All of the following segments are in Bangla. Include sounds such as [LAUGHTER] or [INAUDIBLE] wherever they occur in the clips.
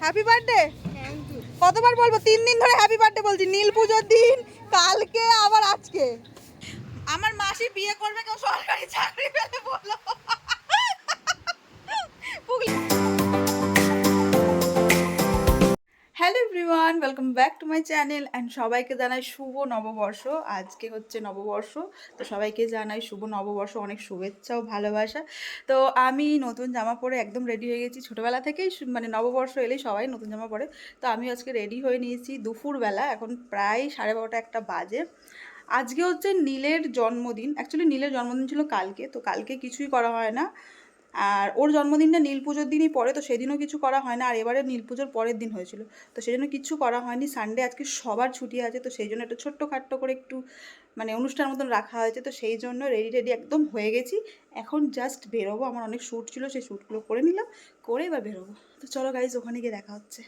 হ্যাপি বার্থডে কতবার বলব? তিন দিন ধরে হ্যাপি বার্থডে বলছি। নীল পুজোর দিন কালকে আবার আজকে। আমার মাসি বিয়ে করবে কেউ সরকারি চাকরি পেলে বলো। [LAUGHS] Hello everyone welcome back to my channel and সবাইকে জানাই শুভ নববর্ষ। আজকে হচ্ছে নববর্ষ, তো সবাইকে জানাই শুভ নববর্ষ, অনেক শুভেচ্ছা ও ভালোবাসা। তো আমি নতুন জামা পরে একদম রেডি হয়ে গেছি। ছোটোবেলা থেকেই মানে নববর্ষ এলেই সবাই নতুন জামা পরে। তো আমি আজকে রেডি হয়ে নিয়েছি দুপুরবেলা, এখন প্রায় সাড়ে বারোটা একটা বাজে। আজকে হচ্ছে নীলের জন্মদিন। অ্যাকচুয়ালি নীলের জন্মদিন ছিল কালকে, তো কালকে কিছুই করা হয় না। আর ওর জন্মদিনটা নীল পুজোর দিনই পড়ে, তো সেদিনও কিছু করা হয় না আর এবারে নীল পুজোর পরের দিন হয়েছিল। তো সেই জন্য কিচ্ছু করা হয়নি। সানডে আজকে সবার ছুটি আছে, তো সেই জন্য একটা ছোট্ট খাট্ট করে একটু মানে অনুষ্ঠান মতন রাখা হয়েছে। তো সেই জন্য রেডি রেডি একদম হয়ে গেছি। এখন জাস্ট বেরোবো। আমার অনেক শ্যুট ছিল, সেই শ্যুটগুলো করে নিলাম, করে এবার বেরোবো। তো চলো গাইজ ওখানে গিয়ে দেখা হচ্ছে।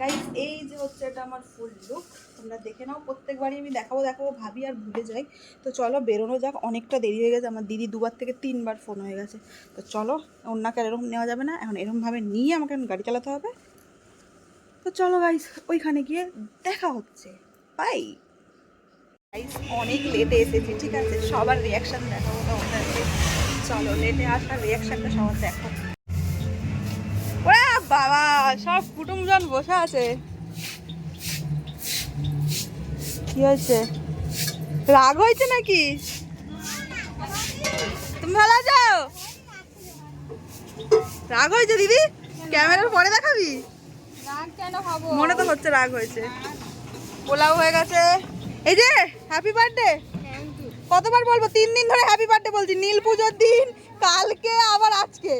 গাইজ এই যে হচ্ছে এটা আমার ফুল লুক তোমরা দেখে নাও, প্রত্যেকবারই আমি দেখাবো দেখাবো, ভাবি আর ভুলে যাই তো চলো বেরোনো যাক, অনেকটা দেরি হয়ে গেছে, আমার দিদি দুবার থেকে তিনবার ফোন হয়ে গেছে। তো চলো অন্যকে আর এরকম নেওয়া যাবে না, এখন এরকমভাবে নিয়ে আমাকে এখন গাড়ি চালাতে হবে। তো চলো গাইজ ওইখানে গিয়ে দেখা হচ্ছে। বাই গাইজ অনেক লেটে এসেছি, ঠিক আছে? সবার রিয়াকশান দেখাবো তোমাদেরকে। চলো লেটে আসার রিয়াকশানটা সবার দেখো বাবা, সব কুটুমজন বসে আছে। কি হয়েছে? রাগ হয়েছে নাকি? তুমি ভালো আছো? রাগ হয়েছে দিদি? ক্যামেরার পরে দেখাবি? মনে তো হচ্ছে রাগ হয়েছে। পোলাও হয়ে গেছে। এই যে হ্যাপি বার্থডে কতবার বলব? তিন দিন ধরে হ্যাপি বার্থডে বলছি। নীল পুজোর দিন, কালকে, আবার আজকে।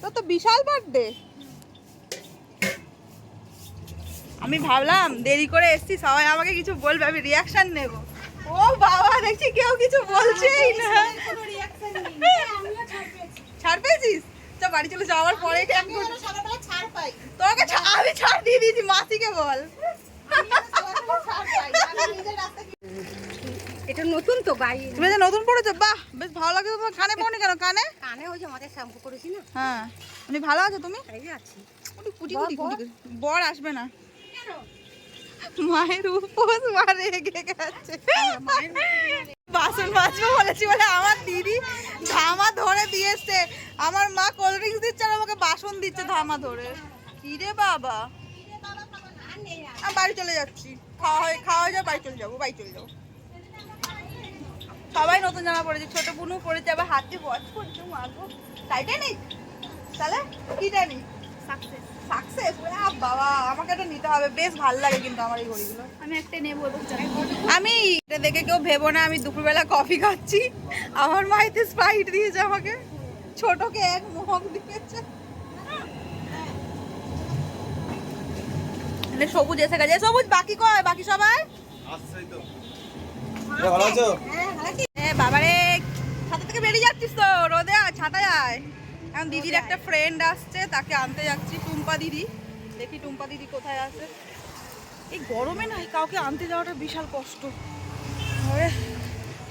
তো তো বিশাল বার্থডে আমি ভাবলাম দেরি করে এসছি সবাই আমাকে কিছু বলবে আমি রিয়াকশন নেব। ও বাবা দেখছি কেউ কিছু বলছেই না। ছাড় পেয়েছিস? চ বাড়ি চলে যাওয়ার পরে তোমাকে ছা- আমি ছাড় দিয়ে দিয়েছি মাসিকে বল। এটা নতুন তো গাই তুমি যে নতুন পড়েছো বাহ বেশ ভালো লাগে তোমার। কানে পড়নি কেন? কানে? কানে ওই যে আমাদের শ্যাম্পু করেছি না। হ্যাঁ। তুমি ভালো আছো তুমি? আছি। বর আসবে না। মায়ের উপোস মা রেগে গেছে। বাসন মাজবো বলেছি বলে আমার দিদি ধামা ধরে দিয়ে এসছে আমার মা কোল্ড ড্রিঙ্কস দিচ্ছে আর আমাকে বাসন দিচ্ছে ধামা ধরে। কি রে বাবা? আমি বাড়ি চলে যাচ্ছি। খাওয়া হয়ে খাওয়া হয়ে বাড়ি চলে যাব, বাড়ি চলে যাব। সবাই নতুন জামা পড়েছে ছোট বুনু পড়েছে আবার হাতে ওয়াচ করছে, মাগো। টাইটানিক তাহলে কি জানি? সাকসেস সাকসেস বাবা আমাকে এটা নিতে হবে। বেশ ভালো লাগে কিন্তু আমার এই ঘড়িগুলো। আমি একটা নেব আমি এটা দেখে কেউ ভেবো না আমি দুপুরবেলা কফি খাচ্ছি। আমার মাইতে স্প্রাইট দিয়েছে আমাকে। ছোটকে এক মগ দিয়েছে। মানে সবুজ এসে গেছে। সবুজ বাকি কয়? বাকি সবাই? তো এ, ভালো বাবারে ছাতা থেকে বেরিয়ে যাচ্ছিস তো? রোদে আয়, ছাতা যায় এখন দিদির একটা ফ্রেন্ড আসছে তাকে আনতে যাচ্ছি টুম্পা দিদি। দেখি টুম্পা দিদি কোথায় আছে। এই গরমে না কাউকে আনতে যাওয়াটা বিশাল কষ্ট। আরে,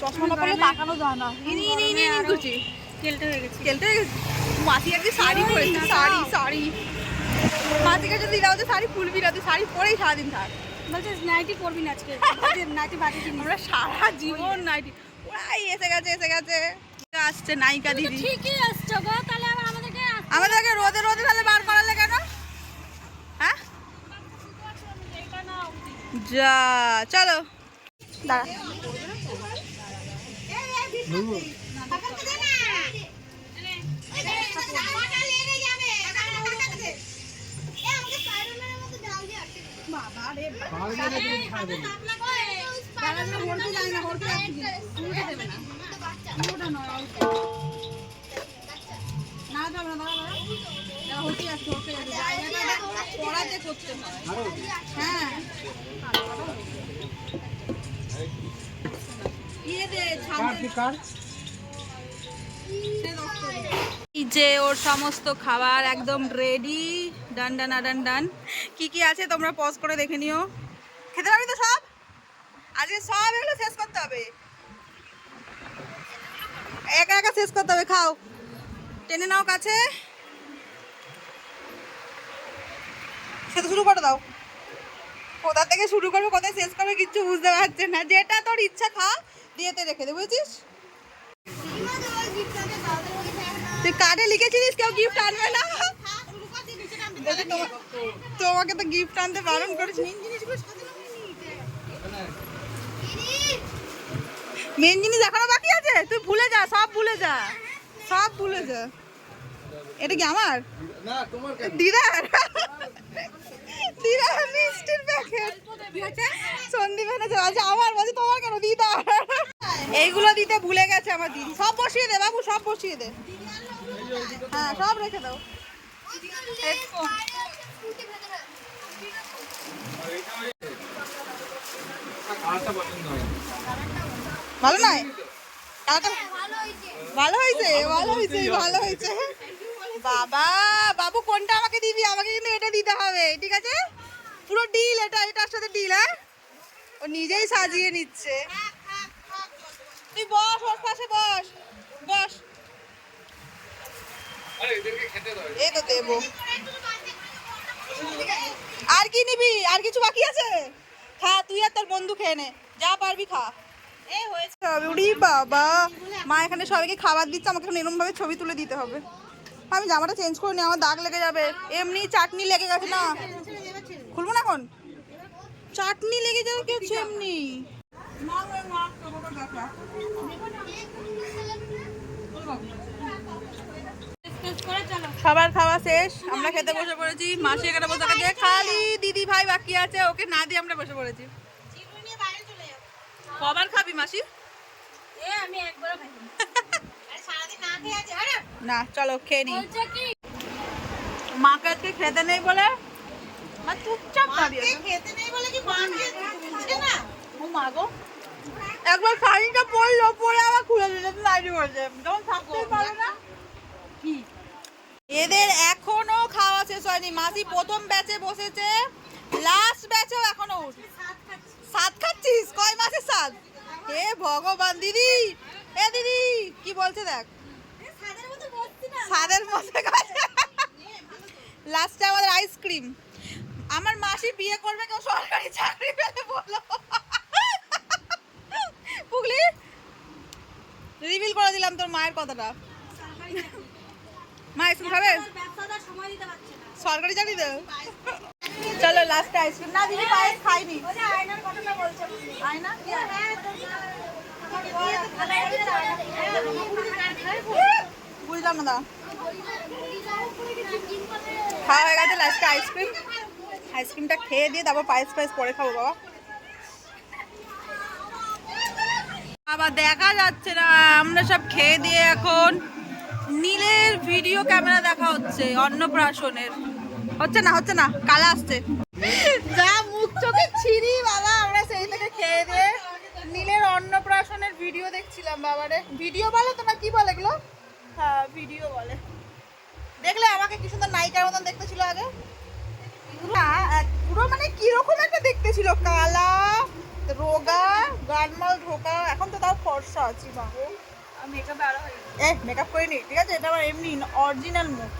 চশমা না পরলে তাকানো যায় না। ইনি ইনি ইনি ইনি করছি কেলটে হয়ে গেছে। খেলতে হয়ে গেছি? মাসি একদিন শাড়ি পরেছে শাড়ি শাড়ি। মাসিকে যদি দিলাম যে শাড়ি খুলবি না তুই শাড়ি পরেই সারাদিন থাক। বলছে নাইটি পরবি না আজকে। [LAUGHS] নাইটি বাকি দিন আমরা সারা জীবন নাইটি ওরাই এসে গেছে এসে গেছে। আসছে নায়িকা দিদি। ঠিকই আসছো গো তাহলে আবার আমাদেরকে আমাদেরকে রোদে রোদে তাহলে বার করালে কেন হ্যাঁ যা চলো। দাঁড়া। না যাবে না দাঁড়া দাঁড়া। হতে যাচ্ছে হতে যাচ্ছে জায়গাটা পড়াতে করতে হয়। হ্যাঁ ইয়ে যে ওর সমস্ত খাবার একদম রেডি ডান ডান ডান ডান। কি কি আছে তোমরা পজ করে দেখে নিও। খেতে পারবি তো সব? আজকে সব এগুলো শেষ করতে হবে। একা একা শেষ করতে হবে খাও। টেনে নাও কাছে। খেতে শুরু করে দাও। কোথা থেকে শুরু করবে কোথায় শেষ করবে কিচ্ছু বুঝতে পারছে না। যেটা তোর ইচ্ছা খা দিয়েতে রেখে দে বুঝেছিস? তুই কার্ডে লিখেছিলিস কেউ গিফট আনবে না? তোমাকে তো গিফট আনতে বারণ করেছি। মেন জিনিস এখনও বাকি আছে? তুই ভুলে যা সব ভুলে যা। সব ভুলে যা। এটা কি আমার? দিদার দিদার মিষ্টির প্যাকেট আমার বলছে, তোমার কেন দিদার এইগুলো দিতে ভুলে গেছে আমার দিদি। সব বসিয়ে দে, বাবু, সব বসিয়ে দে। হ্যাঁ সব রেখে দাও। ভালো নয়? ভালো হয়েছে ভালো হয়েছে ভালো হয়েছে। বাবা বাবু কোনটা আমাকে দিবি? আমাকে কিন্তু এটা দিতে হবে ঠিক আছে? পুরো ডিল এটা এটার সাথে ডিল হ্যাঁ? ও নিজেই সাজিয়ে নিচ্ছে। তুই বস ওর পাশে বস বস। আরে এদেরকে খেতে দাও এই তো দেবো। আর কি নিবি? আর কিছু বাকি আছে? খা তুই আর তোর বন্ধু খেয়ে নে। যা পারবি খা। এই হয়েছে। বাবা। মা এখানে সবাইকে খাবার দিচ্ছে আমাকে এখন এরকম ভাবে ছবি তুলে দিতে হবে। আমি জামাটা চেঞ্জ করে নি আমার দাগ লেগে যাবে। এমনি চাটনি লেগে গেছে না। খুলবো না এখন? চাটনি লেগে যাবে কি হচ্ছে এমনি? খাবার খাওয়া শেষ আমরা খেতে বসে পড়েছি। মাসি এখানে বসে আছে খালি দিদি ভাই বাকি আছে ওকে না দিয়ে আমরা বসে পড়েছি। কবার খাবি মাসি? আমি একবারও সারাদিন না চলো খেয়ে নি। মাকে আজকে খেতে নেই বলে? চুপচাপ খেতে নেই বলে কি না? ও মা একবার শাড়িটা পরলো পরে আবার খুলে দিলে থাকতেই পারো না। কি? এদের এখনও খাওয়া শেষ হয়নি। মাসি প্রথম ব্যাচে বসেছে লাস্ট ব্যাচেও এখনও উঠ- সাত খাচ্ছিস? কয় মাসের সাত? হে ভগবান দিদি! এ দিদি! কি বলছে দেখ? সাদের মধ্যে লাস্টে আমাদের আইসক্রিম আমার মাসি বিয়ে করবে কেউ সরকারি চাকরি পেলে বলো। পুগলি রিভিল করে দিলাম তোর মায়ের কথাটা। মা আইসক্রিম খাবে? সরকারি চাকরি তো চলো লাস্টে আইসক্রিম না দিদি পায়েস খাইনি আয়নার কথাটা বলছে আয়না হ্যাঁ বুঝলাম না। খাওয়া হয়ে গেছে লাস্টে আইসক্রিম আইসক্রিমটা খেয়ে দিয়ে তারপর পায়েস পায়েস পরে খাব, বাবা। আবার দেখা যাচ্ছে না, আমরা সব খেয়ে দিয়ে এখন নীলের ভিডিও ক্যামেরা দেখা হচ্ছে, অন্নপ্রাশনের। হচ্ছে না হচ্ছে না, কালা আসছে। যা মুখ চোখে ছিরি বাবা, আমরা সেই থেকে খেয়ে দিয়ে নীলের অন্নপ্রাশনের ভিডিও দেখছিলাম, বাবারে। ভিডিও বলে তোমার কি বলে এগুলো? ভিডিও বলে। দেখলে আমাকে কি সুন্দর নায়িকার মতন দেখতে ছিল আগে? পুরো মানে কীরকম একটা দেখতে ছিল? কালা রোগা গানমাল ঢোকা এখন তো তাও ফর্সা আছি বাবু। মেকআপ আরও হয়ে এ মেকআপ করিনি ঠিক আছে? এটা আমার এমনি অরিজিনাল মুখ।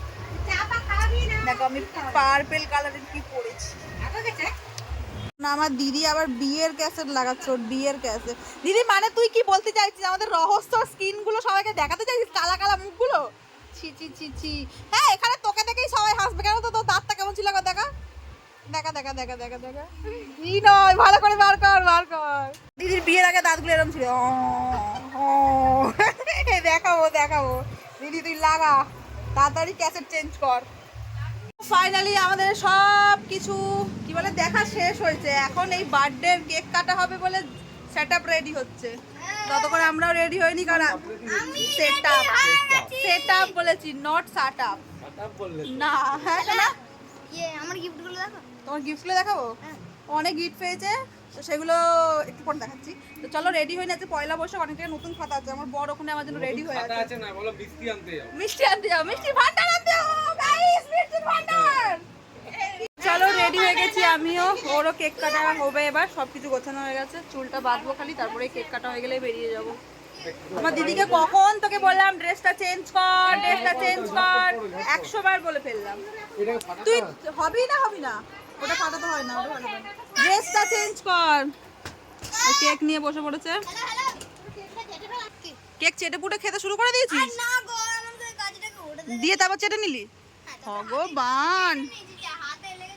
দেখো আমি পার্পেল কালারের কি পরেছি। না, আমার দিদি আবার বিয়ের ক্যাসেট লাগাচ্ছে, ওর বিয়ের ক্যাসেট দিদি মানে তুই কি বলতে চাইছিস? আমাদের রহস্য স্কিনগুলো সবাইকে দেখাতে চাইছিস? কালা কালা মুখগুলো? ছি ছি ছি ছি। হ্যাঁ এখানে তোকে দেখেই সবাই হাসবে। কেন তো তোর দাঁতটা কেমন ছিল? দেখা। দেখা দেখা দেখা দেখা দেখা। ই নয়, ভালো করে বার কর বার কর। দিদির বিয়ের আগে দাঁতগুলো এরকম ছিল। দেখাবো দেখাবো। দিদি, তুই লাগা। তাড়াতাড়ি ক্যাসেট চেঞ্জ কর। ফাইনালি আমাদের সব কিছু কি বলে দেখা শেষ হয়েছে। এখন এই বার্থডে কেক কাটা হবে বলে সেট আপ রেডি হচ্ছে। ততক্ষণ আমরাও রেডি হইনি কারণ সেট আপ সেট আপ বলেছি নট সাট আপ না হ্যাঁ না ইয়ে আমার গিফটগুলো দেখো। তোমার গিফটগুলো দেখাবো? অনেক গিফট পেয়েছে তো সেগুলো একটু পরে দেখাচ্ছি। তো চলো রেডি হয়ে আছে পয়লা বৈশাখ অনেক জায়গায় নতুন খাতা আছে। আমার বড় ওখানে আমার জন্য রেডি হয়ে খাতা আছে। আছে না বলো বৃষ্টি আনতে যাও। মিষ্টি আনতে যাও মিষ্টি ভান্ডার আনতে যাও গাইস মিষ্টি ভান্ডার চলো রেডি হয়ে গেছি আমিও ওরও কেক কাটা হবে এবার সব কিছু গোছানো হয়ে গেছে চুলটা বাঁধবো খালি তারপরে কেক কাটা হয়ে গেলে বেরিয়ে যাব। আমার দিদিকে কখন তোকে বললাম ড্রেসটা চেঞ্জ কর ড্রেসটা চেঞ্জ কর। একশো বার বলে ফেললাম। তুই হবি না হবি না? ওটা ফাটাতে হয় না হয়। না। ড্রেসটা চেঞ্জ কর কেক নিয়ে বসে পড়েছে। কেক চেটে পুটে খেতে শুরু করে দিয়েছিস? দিয়ে তারপর চেটে নিলি? ভগবান! হাতে লেগে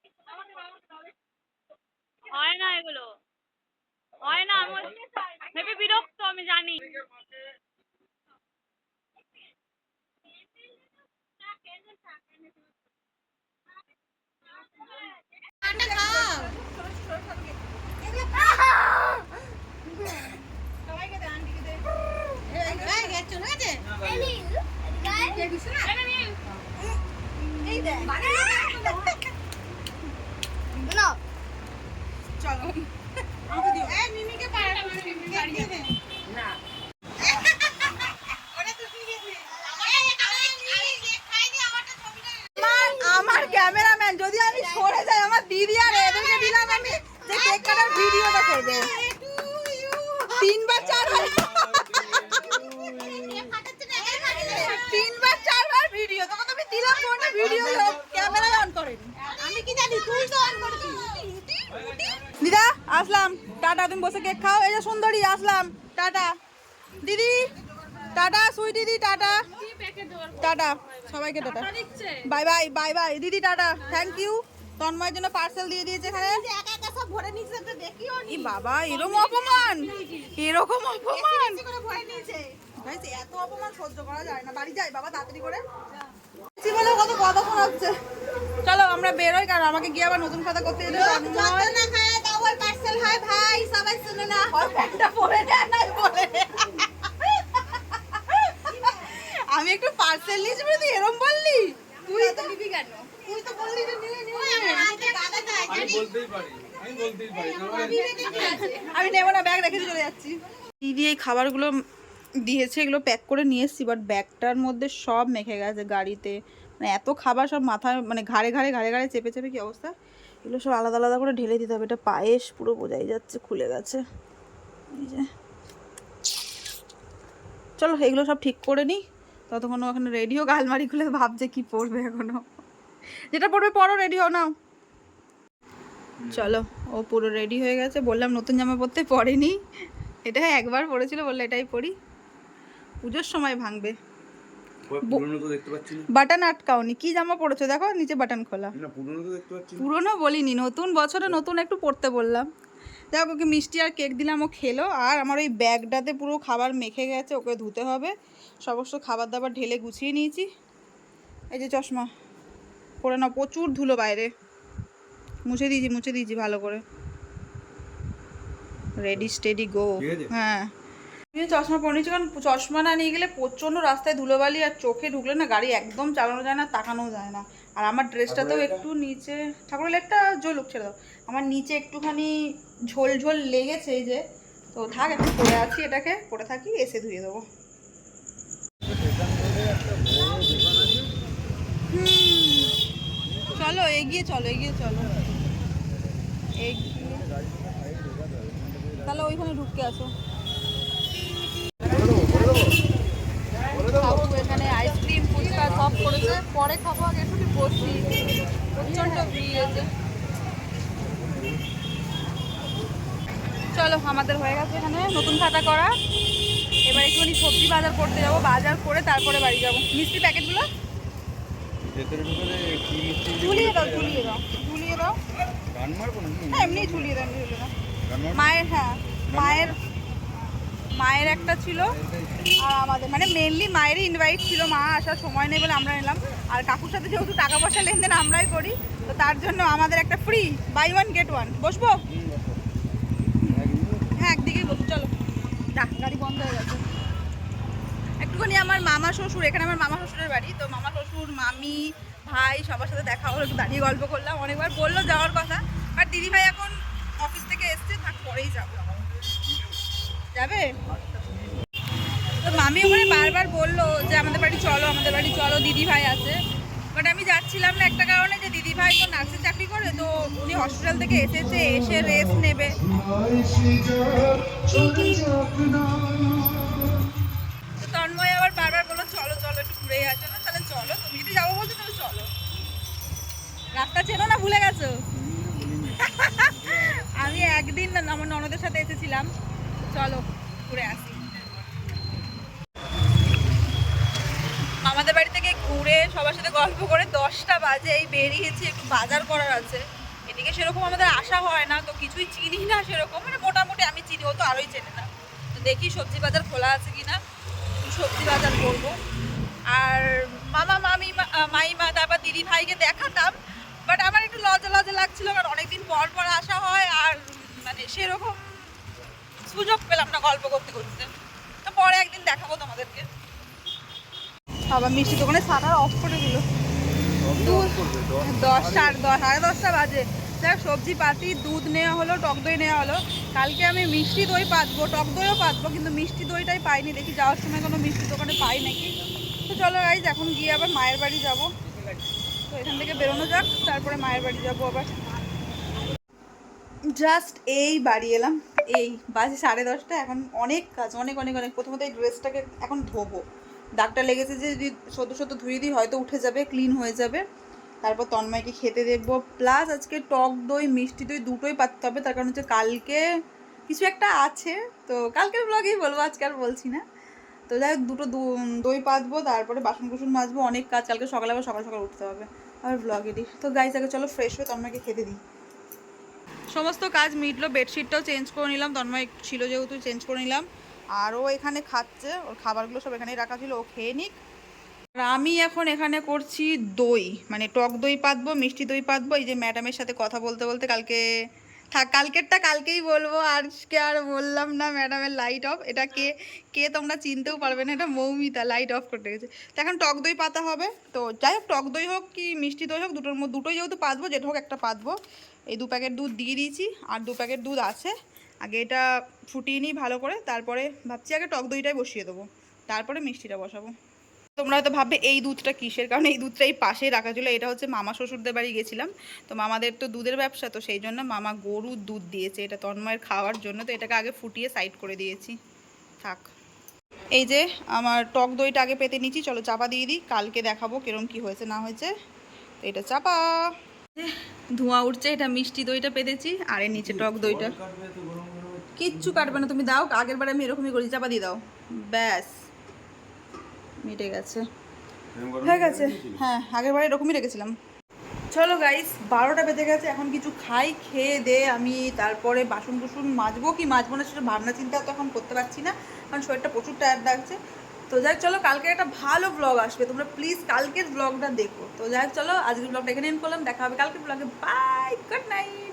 ঠিক করে বস হয় না এগুলো হয় না আমার হেবি বিরক্ত আমি জানি [LAUGHS] চলো আমার আমার ক্যামেরাম্যান যদি আমি সরে যাই আমার দিদি আর এদেরকে দিলাম আমি যে কেক কাটার ভিডিওটা করবে তিনবার চারবার তিনবার চারবার ভিডিও তখন তুমি দিলাম ফোনে ভিডিও ক্যামেরা অন করেনি আমি কি জানি তুই তো অন করেছিস দিদা আসলাম টাটা তুমি বসে কেক খাও। এই যে সুন্দরী আসলাম। টাটা। দিদি টাটা সুই দিদি টাটা। টাটা সবাইকে tata. Bye bye bye bye. দিদি টাটা। থ্যাংক ইউ তন্ময়ের জন্য পার্সেল দিয়ে দিয়েছে এখানে। বাবা এরকম অপমান। এরকম অপমান। এত অপমান সহ্য করা যায় না। বাড়ি যাই বাবা তাড়াতাড়ি করে। বলে কত কথা শোনাচ্ছে চলো আমরা বেরোই কারণ আমাকে গিয়ে আবার নতুন কথা করতে যেতে হবে। ওর প্যান্টটা পরে নাই বলে। আমি একটু পার্সেল নিয়েছি বলে তুই এরম বললি। তুই তো নিবি কেন? তুই তো বললি যে নিয়ে নিয়ে আমি বলতেই পারি আমি বলতেই পারি তাহলে আমি নেব না ব্যাগ রেখে চলে যাচ্ছি। দিদি এই খাবারগুলো দিয়েছে এগুলো প্যাক করে নিয়ে এসেছি বাট ব্যাগটার মধ্যে সব মেখে গেছে গাড়িতে। মানে এত খাবার সব মাথায় মানে ঘাড়ে ঘাড়ে ঘাড়ে ঘাড়ে চেপে চেপে কি অবস্থা? এগুলো সব আলাদা আলাদা করে ঢেলে দিতে হবে। এটা পায়েস পুরো বোঝাই যাচ্ছে, খুলে গেছে। এই যে। চলো, এগুলো সব ঠিক করে নিই। ততক্ষণ ওখানে রেডি হোক আলমারি খুলে ভাবছে কি পরবে এখনও। যেটা পরবে পরো রেডি হও নাও। চলো, ও পুরো রেডি হয়ে গেছে। বললাম নতুন জামা পরতে পরেনি। এটা একবার পরেছিল, বললে এটাই পরি। পুজোর সময় ভাঙবে পুরনো তো দেখতে পাচ্ছি না বাটন আটকাওনি কি জামা পরেছো দেখো নিচে বাটন খোলা। পুরনো বলিনি নতুন বছরে নতুন একটু পড়তে বললাম। যাক ওকে মিষ্টি আর কেক দিলাম ও খেলো আর আমার ওই ব্যাগটাতে পুরো খাবার মেখে গেছে ওকে ধুতে হবে। সমস্ত খাবার দাবার ঢেলে গুছিয়ে নিয়েছি। এই যে চশমা পরে না প্রচুর ধুলো বাইরে। মুছে দিয়েছি মুছে দিয়েছি ভালো করে। রেডি স্টেডি গো হ্যাঁ। চশমা পরে নিয়েছি কারণ চশমা না নিয়ে গেলে প্রচণ্ড রাস্তায় ধুলোবালি আর চোখে ঢুকলে না গাড়ি একদম চালানো যায় না তাকানো যায় না। আর আমার ড্রেসটা তো একটু নিচে ঠাকুরের একটা জলুক ছেড়ে দাও। আমার নিচে একটুখানি ঝোল ঝোল লেগেছে এই যে তো থাক এখন পরে আছি এটাকে পরে থাকি এসে ধুয়ে দেবো। চলো এগিয়ে চলো এগিয়ে চলো। এগিয়ে। তাহলে ওইখানে ঢুকে আসো। এখানে আইসক্রিম ফুচকা সব করেছে। পরে খাব আগে একটু বসি। প্রচণ্ড ভিড় চলো আমাদের হয়ে গেছে এখানে নতুন খাতা করা। এবার একটুখানি সবজি বাজার করতে যাব। বাজার করে তারপরে বাড়ি যাব। মিষ্টি প্যাকেটগুলো? ঝুলিয়ে দাও ঝুলিয়ে দাও। ঝুলিয়ে হ্যাঁ এমনি ঝুলিয়ে দাও এমনি ঝুলিয়ে দাও মায়ের হ্যাঁ মায়ের মায়ের একটা ছিল আর আমাদের মানে মেনলি মায়েরই ইনভাইট ছিল, মা আসার সময় নেই বলে আমরা নিলাম। আর কাকুর সাথে যেহেতু টাকা পয়সা লেনদেন আমরাই করি, তো তার জন্য আমাদের একটা free buy one get one বসবো? হ্যাঁ একদিকেই বসবো, চলো। গাড়ি বন্ধ হয়ে গেছে। একটুখানি আমার মামা শ্বশুর, এখানে আমার মামা শ্বশুরের বাড়ি, তো মামা শ্বশুর, মামি, ভাই সবার সাথে দেখা হলো, একটু দাঁড়িয়ে গল্প করলাম। অনেকবার বলল যাওয়ার কথা আর দিদি ভাই এখন অফিস থেকে এসছে থাক পরেই যাব। যাবে? তো মামি ওখানে বারবার বলল যে, আমাদের বাড়ি চলো, আমাদের বাড়ি চলো দিদি ভাই আছে। বাট আমি যাচ্ছিলাম না একটা কারণে যে দিদি ভাই তো নার্সের চাকরি করে, তো উনি হসপিটাল থেকে এসেছে, এসে রেস্ট নেবে। আবার বারবার বলল, চলো চলো ঘুরে না, তাহলে চলো, তুমি যদি যাব তাহলে চলো। রাস্তা না, ভুলে গেছো? আমি একদিন আমার ননদের সাথে এসেছিলাম। চলো, ঘুরে আসি। আমাদের বাড়ি থেকে ঘুরে সবার সাথে গল্প করে দশটা বাজে এই বেরিয়েছি, একটু বাজার করার আছে। এদিকে সেরকম আমাদের আসা হয় না, তো কিছুই চিনি না সেরকম মানে মোটামুটি আমি চিনি, ও তো আরোই চেনে না। তো দেখি সবজি বাজার খোলা আছে কিনা সবজি বাজার করব। আর মামা, মামি মাইমা, তারপর দিদি ভাইকে দেখাতাম বাট আমার একটু লজ্জা লজ্জা লাগছিল, কারণ অনেকদিন পর পর আসা হয়, আর মানে সেরকম সুযোগ পেলাম না গল্প করতে করতে। তো পরে একদিন দেখাবো তোমাদেরকে। আবার মিষ্টি দোকানে সাদা অফ করে দিল। দশ সাড়ে দশ সাড়ে দশটা বাজে। দেখ সবজি পাতি দুধ নেওয়া হলো, টক দই নেওয়া হলো। কালকে আমি মিষ্টি দই পাতবো, টক দইও পাতবো, কিন্তু মিষ্টি দইটাই পাইনি। দেখি যাওয়ার সময় কোনো মিষ্টি দোকানে পাই নাকি? তো চলো গাইজ এখন গিয়ে আবার মায়ের বাড়ি যাব। তো এখান থেকে বেরোনো যাক, তারপরে মায়ের বাড়ি যাব আবার। জাস্ট এই বাড়ি এলাম। এই বাজে সাড়ে দশটা, এখন অনেক কাজ, অনেক অনেক অনেক। প্রথমত এই ড্রেসটাকে এখন ধোবো। ডাক্তার লেগেছে যে যদি সদ্য সদ্য ধুয়ে দিই, হয়তো উঠে যাবে, ক্লিন হয়ে যাবে। তারপর তন্ময়কে খেতে দেখব। প্লাস আজকে টক দই, মিষ্টি দই দুটোই পাততে হবে। তার কারণ হচ্ছে কালকে কিছু একটা আছে। তো কালকের ব্লগেই বলব, আজকে আর বলছি না। তো যাই হোক, দুটো দই পাতবো, তারপরে বাসন কুসন মাজবো। অনেক কাজ, কালকে সকালে আবার সকাল সকাল উঠতে হবে। আর ব্লগেরই তো গাইজ আগে চলো ফ্রেশ হয়ে তন্ময়কে খেতে দিই। সমস্ত কাজ মিটলো, বেডশিটটাও চেঞ্জ করে নিলাম, তন্ময় ছিল যেহেতু চেঞ্জ করে নিলাম। আর ও এখানে খাচ্ছে, ওর খাবারগুলো সব এখানেই রাখা ছিল, ও খেয়ে নিক। আর আমি এখন এখানে করছি দই মানে টক দই পাতবো, মিষ্টি দই পাতবো, এই যে ম্যাডামের সাথে কথা বলতে বলতে কালকে থাক, কালকেরটা কালকেই বলব। আজকে আর বললাম না ম্যাডামের লাইট অফ এটা কে কে তোমরা চিনতেও পারবে না, এটা মৌমিতা লাইট অফ করতে গেছে। তো এখন টক দই পাতা হবে। তো যাই হোক, টক দই হোক কি মিষ্টি দই হোক, দুটোর মধ্যে দুটোই যেহেতু পাতবো, যেটা হোক একটা পাতবো। এই দু প্যাকেট দুধ দিয়ে দিয়েছি, আর দু প্যাকেট দুধ আছে। আগে এটা ফুটিয়ে নিই ভালো করে, তারপরে ভাবছি আগে টক দইটাই বসিয়ে দেবো। তারপরে মিষ্টিটা বসাবো। তোমরা হয়তো ভাববে, এই দুধটা কিসের? কারণ এই দুধটা এই পাশেই রাখা ছিল। এটা হচ্ছে মামা শ্বশুরদের বাড়ি গেছিলাম। তো মামাদের তো দুধের ব্যবসা, তো সেই জন্য মামা গরুর দুধ দিয়েছে। এটা তন্ময়ের খাওয়ার জন্য। তো এটাকে আগে ফুটিয়ে সাইড করে দিয়েছি। থাক। এই যে আমার টক দইটা আগে পেতে নিচ্ছি। চলো চাপা দিয়ে দিই। কালকে দেখাবো কিরম কি হয়েছে, না হয়েছে। এটা চাপা। ধোঁয়া উঠছে, এটা মিষ্টি দইটা পেতেছি। আর এর নিচে টক দইটা। কিচ্ছু কাটবে না। তুমি দাও আগের বারে আমি এরকমই করি। চাপা দিয়ে দাও। ব্যাস। মিটে গেছে। হয়ে গেছে। হ্যাঁ আগের বারে এরকমই রেখেছিলাম। চলো গাইস বারোটা বেজে গেছে এখন কিছু খাই খেয়ে দে আমি তারপরে বাসন কুসুন মাজবো কি মাজবো না সেটা ভাবনা চিন্তা তো এখন করতে পারছি না কারণ শরীরটা প্রচুর টায়ার লাগছে। তো যাই চলো কালকে একটা ভালো ব্লগ আসবে তোমরা প্লিজ কালকের ব্লগটা দেখো। তো যাই চলো আজকের ব্লগটা এখানে এন করলাম দেখা হবে কালকের ব্লগে বাই গুড নাইট